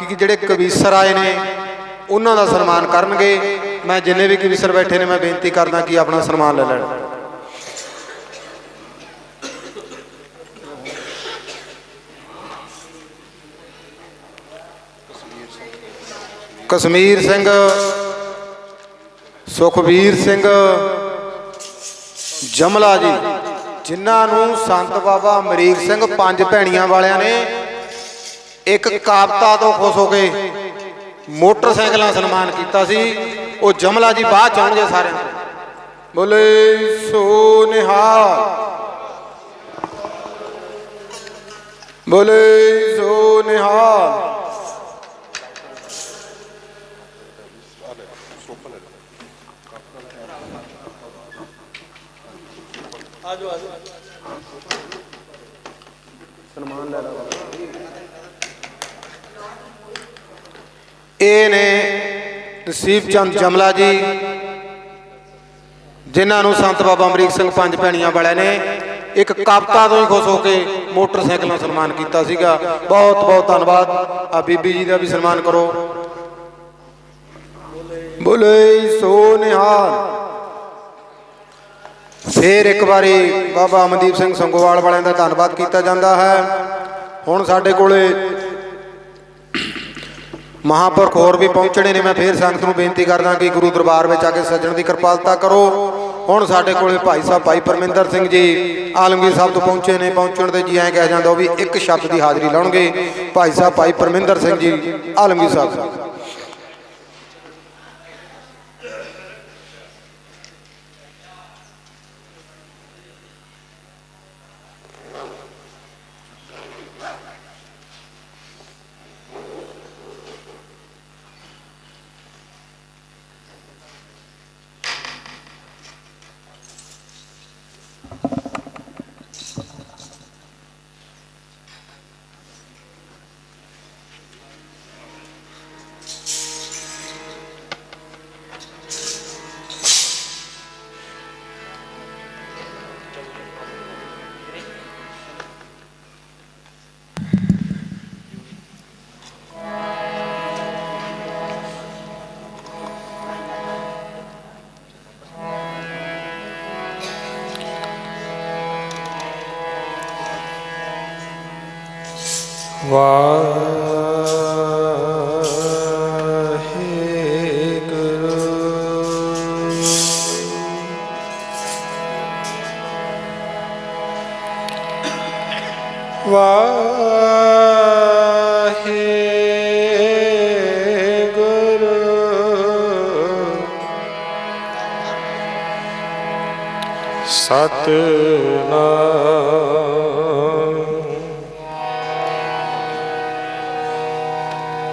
ਕਿ ਜਿਹੜੇ ਕਵੀਸਰ ਆਏ ਨੇ, ਉਹਨਾਂ ਦਾ ਸਨਮਾਨ ਕਰਨਗੇ। ਮੈਂ ਜਿੰਨੇ ਵੀ ਕਵੀਸਰ ਬੈਠੇ ਨੇ, ਮੈਂ ਬੇਨਤੀ ਕਰਦਾ ਕਿ ਆਪਣਾ ਸਨਮਾਨ ਲੈ ਲੈਣ। ਕਸ਼ਮੀਰ ਸਿੰਘ ਸੁਖਵੀਰ ਸਿੰਘ, ਜਮਲਾ ਜੀ, ਜਿਨ੍ਹਾਂ ਨੂੰ ਸੰਤ ਬਾਬਾ ਅਮਰੀਕ ਸਿੰਘ ਪੰਜ ਭੈਣੀਆਂ ਵਾਲਿਆਂ ਨੇ ਇੱਕ ਕਾਬਤਾ ਤੋਂ ਖੁਸ਼ ਹੋ ਕੇ ਮੋਟਰਸਾਈਕਲਾਂ ਸਨਮਾਨ ਕੀਤਾ ਸੀ। ਉਹ ਜਮਲਾ ਜੀ ਬਾਅਦ ਚ ਆਉਣਗੇ ਸਾਰਿਆਂ ਬੋਲੇ ਸੋ ਨਿਹਾਲ ਬੋਲੇ ਸੋ ਨਿਹਾਲ ਇਹ ਨੇ ਨਸੀਬ ਚੰਦ ਜਮਲਾ ਜੀ, ਜਿਨ੍ਹਾਂ ਨੂੰ ਸੰਤ ਬਾਬਾ ਅਮਰੀਕ ਸਿੰਘ ਪੰਜ ਭੈਣੀਆਂ ਵਾਲਿਆਂ ਨੇ। ਇੱਕ ਕਵਿਤਾ ਤੋਂ ਹੀ ਖੁਸ਼ ਹੋ ਕੇ ਮੋਟਰਸਾਈਕਲ ਨਾਲ ਸਨਮਾਨ ਕੀਤਾ ਸੀਗਾ। ਬਹੁਤ ਬਹੁਤ ਧੰਨਵਾਦ। ਆ ਬੀਬੀ ਜੀ ਦਾ ਵੀ ਸਨਮਾਨ ਕਰੋ। ਬੋਲੇ ਸੋ ਨਿਹਾਲ। ਫੇਰ ਇੱਕ ਵਾਰੀ ਬਾਬਾ ਅਮਨਦੀਪ ਸਿੰਘ ਸੰਗੋਵਾਲ ਵਾਲਿਆਂ ਦਾ ਧੰਨਵਾਦ ਕੀਤਾ ਜਾਂਦਾ ਹੈ। ਹੁਣ ਸਾਡੇ ਕੋਲੇ ਮਹਾਂਪੁਰਖ ਹੋਰ ਵੀ ਪਹੁੰਚਣੇ ਨੇ, ਮੈਂ ਫੇਰ ਸੰਗਤ ਨੂੰ ਬੇਨਤੀ ਕਰਦਾ ਕਿ ਗੁਰੂ ਦਰਬਾਰ ਵਿੱਚ ਆ ਕੇ ਸੱਜਣ ਦੀ ਕਿਰਪਾਲਤਾ ਕਰੋ। ਹੁਣ ਸਾਡੇ ਕੋਲੇ ਭਾਈ ਸਾਹਿਬ, ਭਾਈ ਪਰਮਿੰਦਰ ਸਿੰਘ ਜੀ ਆਲਮਗੀਰ ਸਾਹਿਬ ਤੋਂ ਪਹੁੰਚੇ ਨੇ, ਪਹੁੰਚਣ ਤੇ ਜੀ ਐਂ ਕਹਿ ਜਾਂਦਾ ਉਹ ਵੀ ਇੱਕ ਸ਼ਬਦ ਦੀ ਹਾਜ਼ਰੀ ਲਾਉਣਗੇ। ਭਾਈ ਸਾਹਿਬ, ਭਾਈ ਪਰਮਿੰਦਰ ਸਿੰਘ ਜੀ, ਆਲਮਗੀਰ ਸਾਹਿਬ। ਸਤਨਾਮ।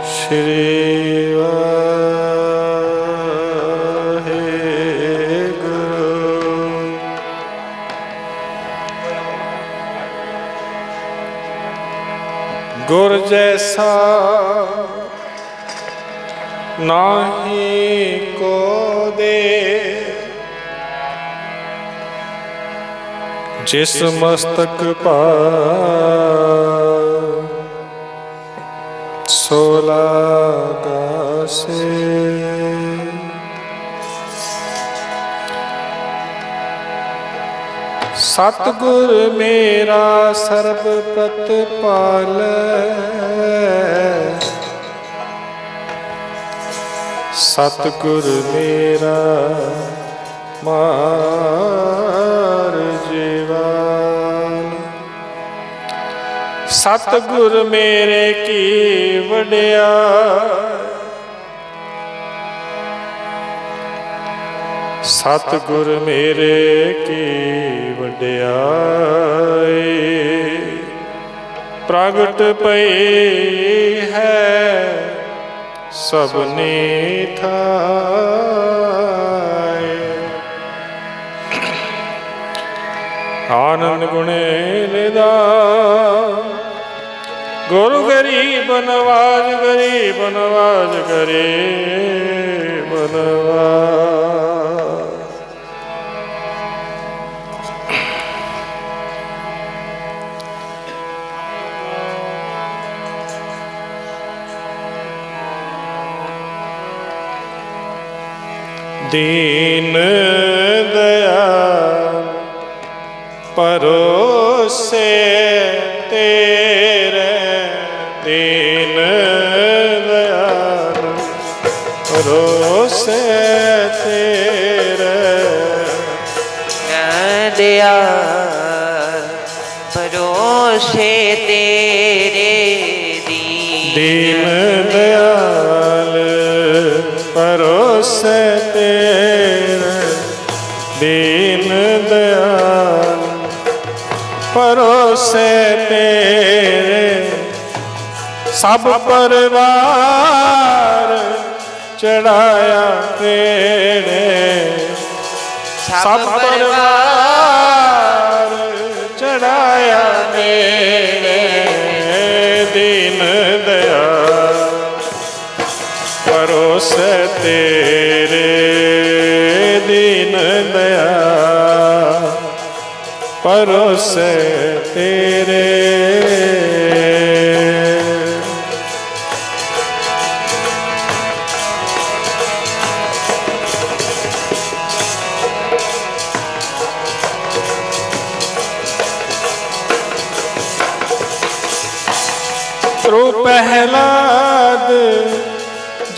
ਸ਼੍ਰੀ ਵਾਹਿਗੁਰੂ। ਗੁਰ ਜੈਸਾ ਨਾਹੀ ਕੋ ਦੇ ਜਿਸ ਮਸਤਕ ਭਾਰ ਸੋ ਲਾਗਾ ਸੇ ਸਤਗੁਰ ਮੇਰਾ ਸਰਬ ਪ੍ਰਤਪਾਲ ਸਤਗੁਰ ਮੇਰਾ ਮਾਰ ਸਤਗੁਰ ਮੇਰੇ ਕੀ ਵਡਿਆ। ਸਤਗੁਰ ਮੇਰੇ ਕੀ ਵਡਿਆਈ ਪ੍ਰਗਟ ਪਈ ਹੈ ਸਭਨੀ ਥਾਏ ਆਨੰਦ ਗੁਣੇ ਲਿਦਾ ਗੁਰੂ ਗਰੀਬ ਨਵਾਜ ਗਰੀਬ ਨਵਾਜ ਗਰੀਬ ਨਵਾਜ। ਦੀਨ ਦਇਆ ਪਰੋਸੇ ਤੇ ਦੀਨ ਦਇਆ ਪਰੋਸੇ ਤੇਰੇ ਦਿਆ ਪਰੋਸੇ ਤੇਰੇ ਦੀ ਦੀਨ ਦਿਆਲ ਪਰੋਸੇ ਤੇਰੇ ਦੀਨ ਦਿਆਲ ਪਰੋਸੇ ਤੇਰੇ ਸਭ ਪਰਿਵਾਰ ਚੜਾਇਆ ਤੇਰੇ। ਸਭ ਪਰਿਵਾਰ ਚੜਾਇਆ ਮੇਰੇ ਦੀਨ ਦਇਆ ਪਰੋਸ ਤੇਰੇ। ਦੀਨ ਦਇਆ ਪਰੋਸ ਤੇਰੇ ਤ੍ਰੋ।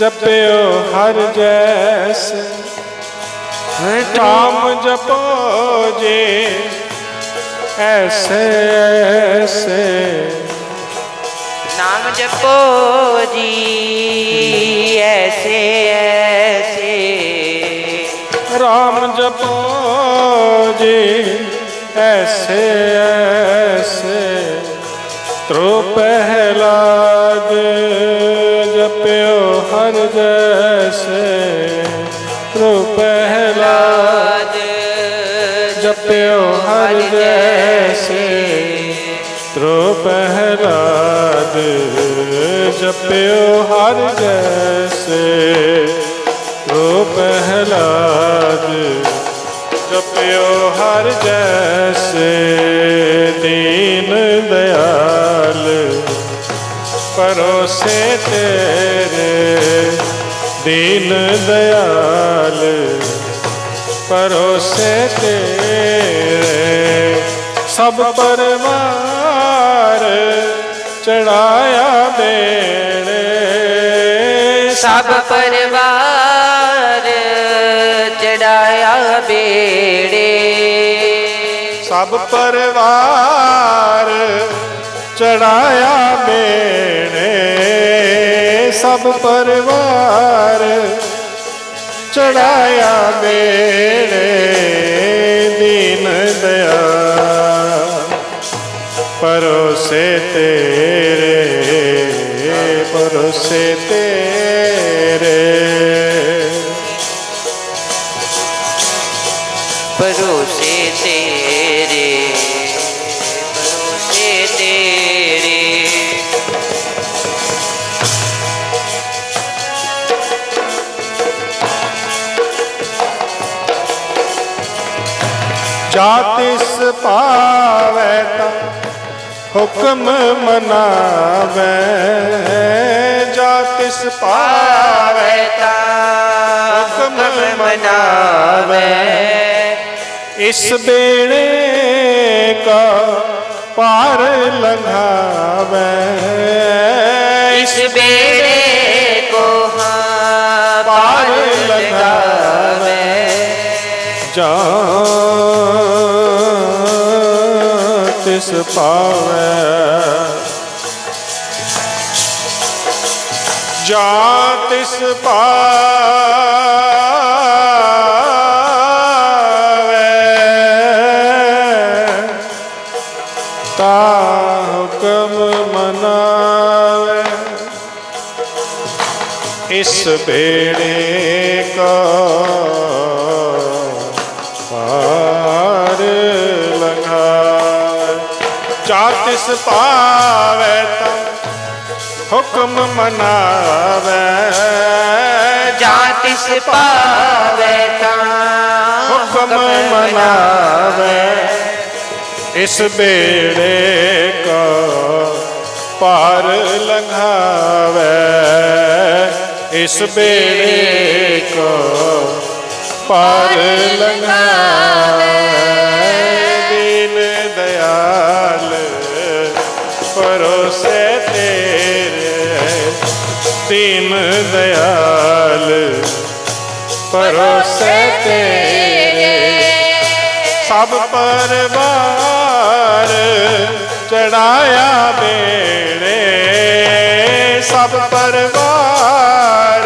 ਜਪਿਓ ਹਰ ਜੈਸ। ਨਾਮ ਜਪੋ ਜੇ। ਐਸੇ ਐਸੇ। ਨਾਮ ਜਪੋ ਜੀ ਐਸੇ ਐਸੇ। ਰਾਮ ਜਪੋ ਜੀ ਐਸੇ ਐਸੇ। ਤ੍ਰੋ ਪਹਿਲਾਦ ਪਿਓ ਹਰ ਜੈਸੇ ਤ੍ਰੋ ਪਹਿਲਾਦ ਲਾਜ ਜਪਿਓ ਹਰ ਜੈਸੇ ਤ੍ਰੋ ਪਹਿਲਾਦ ਜਪਿਓ ਹਰ ਜੈਸੇ ਤ੍ਰੋ ਪਹਿਲਾਦ ਜਪਿਓ ਹਰ ਜੈਸੇ ਪਰੋਸੇ ਤੇਰੇ ਦੀਨ ਦਿਆਲ। ਪਰੋਸੇ ਤੇਰੇ ਸਭ ਪਰਵਾਰ ਚੜਾਇਆ ਦੇਣੇ। ਸਭ ਪਰਿਵਾਰ ਚੜਾਇਆ ਬੇੜੇ ਸਭ ਪਰਿਵਾਰ ਚੜਾਇਆ ਮੇਣੇ ਸਭ ਪਰਿਵਾਰ ਚੜਾਇਆ ਮੇਣੇ ਦੀਨ ਦਇਆ। ਪਰੋਸੇ ਤੇਰੇ ਪਰੋਸੇ ਤੇਰੇ। ਭਰੋਸੇ ਤੇਰੇ। ਜਾ ਤਿਸ ਪਾਵੈ ਤਾ ਹੁਕਮ ਮਨਾਵੈ। ਜਾ ਤਿਸ ਪਾਵੈ ਆਵੇ ਹੁਕਮ ਮਨਾਵੇ। ਇਸ ਬੇੜੇ ਕਾ ਪਾਰ ਲੰਘਾਵੈ। ਇਸ ਬੇੜੇ ਤਿਸ ਪਾਵੈ। ਜਾ ਤਿਸ ਪਾਵੈ। ਤਾ ਹੁਕਮ ਮਨਾਵੇ। ਇਸ ਬੇੜੇ ਕਾ ਤਿਸ ਪਾਵੈ ਤਾ ਹੁਕਮ ਮਨਾਵੇ। ਜਾਂ ਤਿਸ ਪਾਵੇ ਤਾਂ ਹੁਕਮ ਮਨਾਵੇ। ਇਸ ਬੇੜੇ ਕਾ ਪਾਰ ਲੰਘਾਵੇ। ਇਸ ਬੇੜੇ ਕਾ ਪਾਰ ਲੰਘਾਵੇ। ਪਰੋਸੇ ਤੇਰੇ ਸਭ ਪਰਵਾਰ ਚੜਾਇਆ ਬੇੜੇ ਸਭ ਪਰਵਾਰ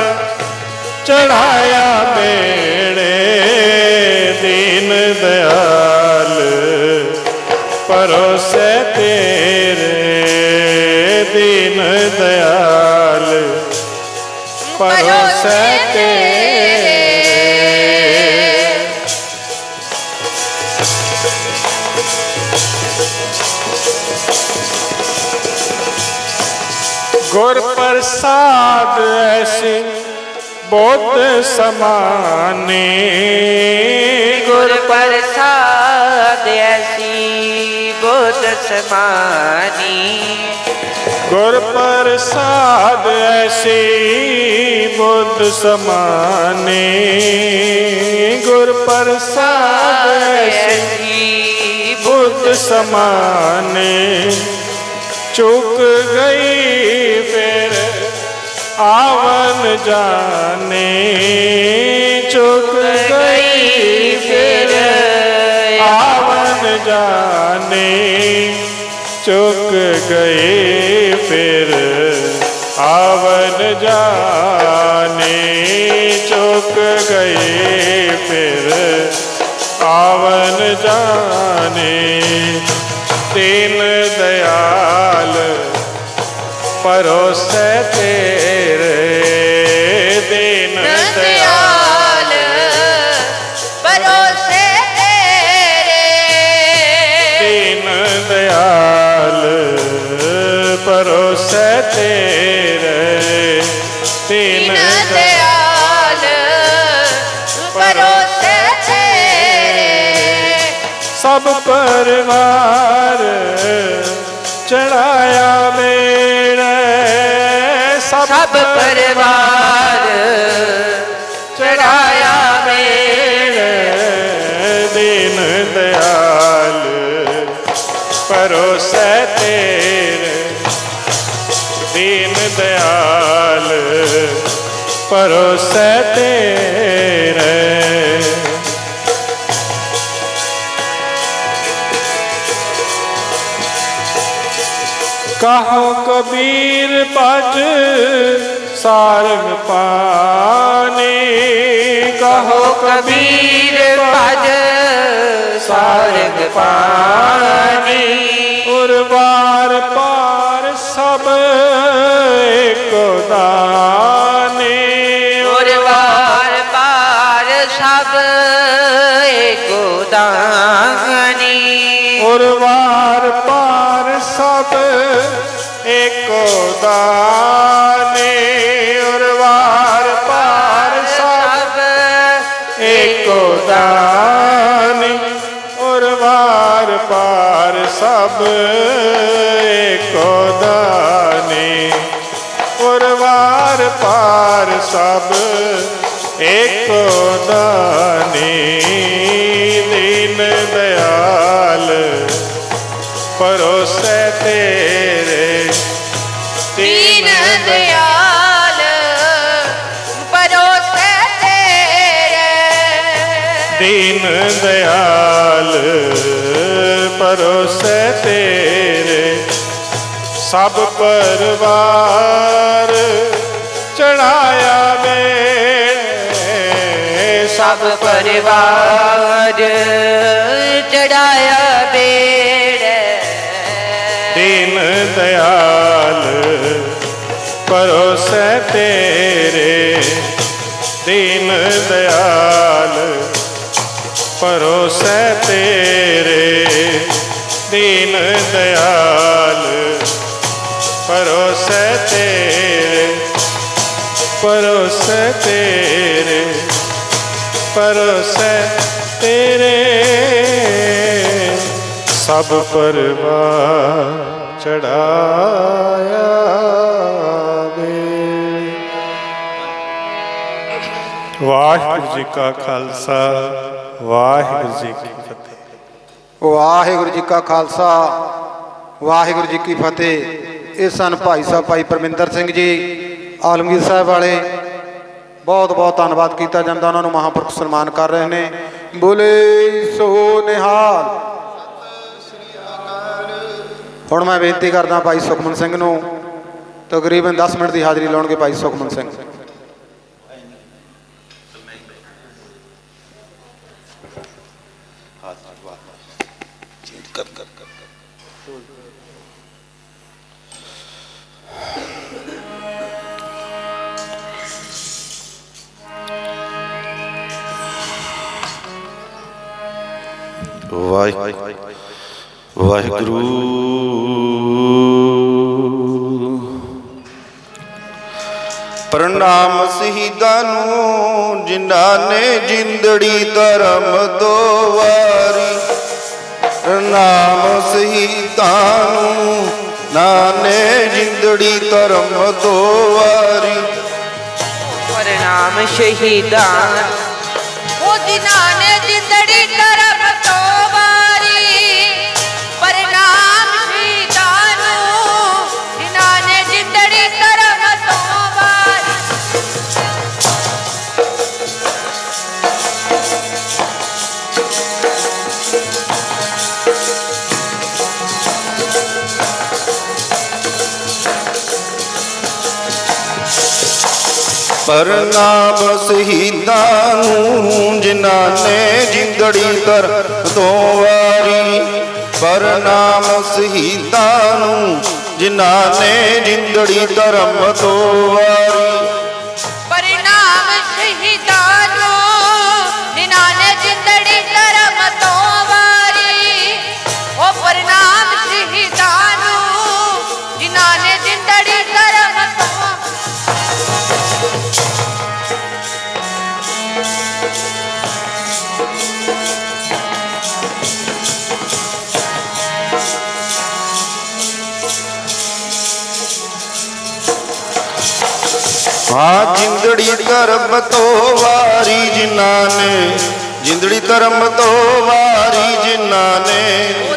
ਚੜਾਇਆ ਬੇੜੇ ਦੀਨ ਦਿਆਲ ਪਰੋਸੇ ਤੇਰੇ। ਦੀਨ ਦਿਆਲ ਪਰੋਸੇ ਤੇਰੇ। ਐਸੀ ਬੋਧ ਸਮਾਨੇ, ਗੁਰ ਪ੍ਰਸਾਦ ਐਸੀ ਬੁੱਧ ਸਮਾਨੀ। ਗੁਰ ਪ੍ਰਸਾਦ ਐਸੀ ਬੁੱਧ ਸਮਾਨੇ, ਗੁਰ ਪ੍ਰਸਾਦ ਐਸੀ ਬੁੱਧ ਸਮਾਨੇ। ਚੁੱਕ ਗਈ ਫਿਰ ਆਵਨ ਜਾਣੇ, ਚੁੱਕ ਗਈ ਫਿਰ। ਆਵਨ ਜਾਣੇ, ਚੁੱਕ ਗਏ ਫਿਰ। ਆਵਨ ਜਾਣੇ, ਚੁੱਕ ਗਏ ਫਿਰ। ਆਵਨ ਜਾਣੇ, ਤੀਨ ਪਰੋਸੇ ਤੇਰੇ ਦੀਨ ਦਇਆਲ ਪਰੋਸੇ ਤੇਰੇ ਦੀਨ ਦਇਆਲ ਪਰੋਸੇ ਤੇਰੇ ਦੀਨ ਦਇਆਲ ਪਰੋਸੇ ਤੇਰੇ। ਸਭ ਪਰਵਾਰ ਚੜਾਇਆ ਮੇੜੇ ਸਭ ਪਰਿਵਾਰ ਚੜਾਇਆ ਮੇਰੇ ਦੀਨ ਦਇਆਲ ਪਰੋਸੇ ਤੇਰੇ। ਦੀਨ ਦਇਆਲ ਪਰੋਸੇ ਤੇਰੇ। ਕਹੋ ਕਬੀਰ ਭਜ ਸਾਰੰਗ ਪਾਣੀ? ਕਹੋ ਕਬੀਰ ਭਜ ਸਾਰੰਗ ਪਾਣੀ? ਉਰਵਾਰ ਪਾਰ ਸਭ ਏਕੋ ਦਾਨੀ। ਉਰਵਾਰ ਪਾਰ ਸਭ ਏਕੋ ਦਾਨੀ। ਉਰਵਾਰ ਪਾਰ ਸਭ ਏਕੋ ਦਾਨੀ ਉਰਵਾਰ ਪਾਰ ਸਭ ਏਕੋ ਦਾਨੀ ਉਰਵਾਰ ਪਾਰ ਸਭ ਏਕੋ ਦਾਨੀ ਉਰਵਾਰ ਪਾਰ ਸਭ ਏਕੋ ਦਾਨੀ ਦੀਨ ਦਇਆਲ ਪਰੋ ਦੀਨ ਦਇਆਲ ਪਰੋਸੇ ਤੇਰੇ। ਸਭ ਪਰਵਾਰ ਚੜਾਇਆ ਵੇ। ਸਭ ਪਰਿਵਾਰ ਚੜਾਇਆ ਬੇੜੇ। ਦੀਨ ਦਇਆਲ ਪਰੋਸੇ ਤੇਰੇ। ਪਰੋਸੇ ਤੇਰੇ ਦੀਨ ਦਿਆਲ। ਪਰੋਸੇ ਤੇਰੇ ਪਰੋਸੇ ਤੇਰੇ ਪਰੋਸੇ ਤੇਰੇ। ਸਭ ਪਰਵਾਰ ਚੜਾਇਆ। ਵਾਹਿਗੁਰੂ ਜੀ ਕਾ ਖਾਲਸਾ, ਵਾਹਿਗੁਰੂ ਜੀ ਕੀ ਫਤਿਹ। ਵਾਹਿਗੁਰੂ ਜੀ ਕਾ ਖਾਲਸਾ, ਵਾਹਿਗੁਰੂ ਜੀ ਕੀ ਫਤਿਹ। ਇਹ ਸਨ ਭਾਈ ਸਾਹਿਬ, ਭਾਈ ਪਰਮਿੰਦਰ ਸਿੰਘ ਜੀ, ਆਲਮਗੀਰ ਸਾਹਿਬ ਵਾਲੇ। ਬਹੁਤ ਬਹੁਤ ਧੰਨਵਾਦ ਕੀਤਾ ਜਾਂਦਾ ਉਹਨਾਂ ਨੂੰ, ਮਹਾਂਪੁਰਖ ਸਨਮਾਨ ਕਰ ਰਹੇ ਨੇ। ਬੋਲੇ ਸੋ ਨਿਹਾਲ। ਹੁਣ ਮੈਂ ਬੇਨਤੀ ਕਰਦਾ ਭਾਈ ਸੁਖਮਨ ਸਿੰਘ ਨੂੰ, ਤਕਰੀਬਨ 10 ਮਿੰਟ ਦੀ ਹਾਜ਼ਰੀ ਲਾਉਣਗੇ ਭਾਈ ਸੁਖਮਨ ਸਿੰਘ। ਵਾਹਿ ਵਾਹਿਗੁਰੂ। ਪ੍ਰਣਾਮ ਸ਼ਹੀਦਾਂ ਨੂੰ ਜਿਨ੍ਹਾਂ ਨੇ ਜਿੰਦੜੀ ਧਰਮ ਦੋ ਵਾਰੀ ਪ੍ਰਣਾਮ ਸ਼ਹੀਦਾਂ ਨੂੰ ਨਾਨੇ ਜਿੰਦੜੀ ਧਰਮ ਦੋ ਵਾਰੀ। ਪ੍ਰਣਾਮ ਸ਼ਹੀਦਾਂ ਉਹ ਜਿਨ੍ਹਾਂ ਨੇ ਜਿੰਦੜੀ ਕਰਮ ਤੋਂ ਪ੍ਰਣਾਮ ਸ਼ਹੀਦਾਂ ਨੂੰ ਜਿਨ੍ਹਾਂ ਨੇ ਜਿੰਦੜੀ ਕਰ ਦੋ ਵਾਰੀ। ਪ੍ਰਣਾਮ ਸ਼ਹੀਦਾਂ ਨੂੰ ਜਿਨ੍ਹਾਂ ਨੇ ਜਿੰਦੜੀ ਧਰਮ ਦੋ ਵਾਰੀ। ਹਾਂ ਜਿੰਦੜੀ ਧਰਮ ਤੋਂ ਵਾਰੀ ਜਿਨ੍ਹਾਂ ਨੇ ਜਿੰਦੜੀ ਧਰਮ ਤੋਂ ਵਾਰੀ ਜਿਨ੍ਹਾਂ ਨੇ